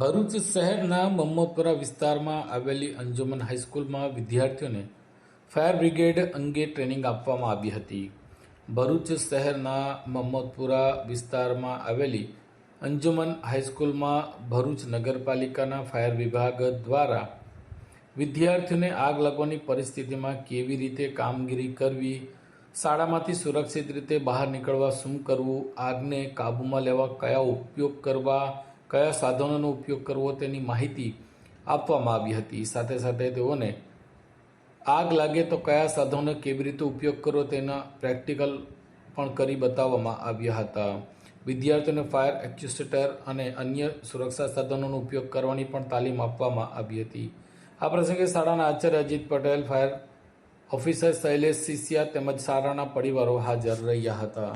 ભરૂચ શહેરના મમ્મદપુરા વિસ્તારમાં આવેલી અંજુમન હાઈસ્કૂલમાં વિદ્યાર્થીઓને ફાયર બ્રિગેડ અંગે ટ્રેનિંગ આપવામાં આવી હતી. ભરૂચ શહેરના મમ્મદપુરા વિસ્તારમાં આવેલી અંજુમન હાઈસ્કૂલમાં ભરૂચ નગરપાલિકાના ફાયર વિભાગ દ્વારા વિદ્યાર્થીઓને આગ લાગવાની પરિસ્થિતિમાં કેવી રીતે કામગીરી કરવી, શાળામાંથી સુરક્ષિત રીતે બહાર નીકળવા શું કરવું, આગને કાબૂમાં લેવા કયા ઉપયોગ કરવા કયા સાધનોનો ઉપયોગ કરવો તેની માહિતી આપવામાં આવી હતી. સાથે સાથે તેઓને આગ લાગે તો કયા સાધનોનો કેવી રીતે ઉપયોગ કરવો તેના પ્રેક્ટિકલ પણ કરી બતાવવામાં આવ્યા હતા. વિદ્યાર્થીઓને ફાયર એક્યુસ્ટેટર અને અન્ય સુરક્ષા સાધનોનો ઉપયોગ કરવાની પણ તાલીમ આપવામાં આવી હતી. આ પ્રસંગે શાળાના આચાર્ય અજીત પટેલ, ફાયર ઓફિસર શૈલેષ સિસિયા તેમજ શાળાના પરિવારો હાજર રહ્યા હતા.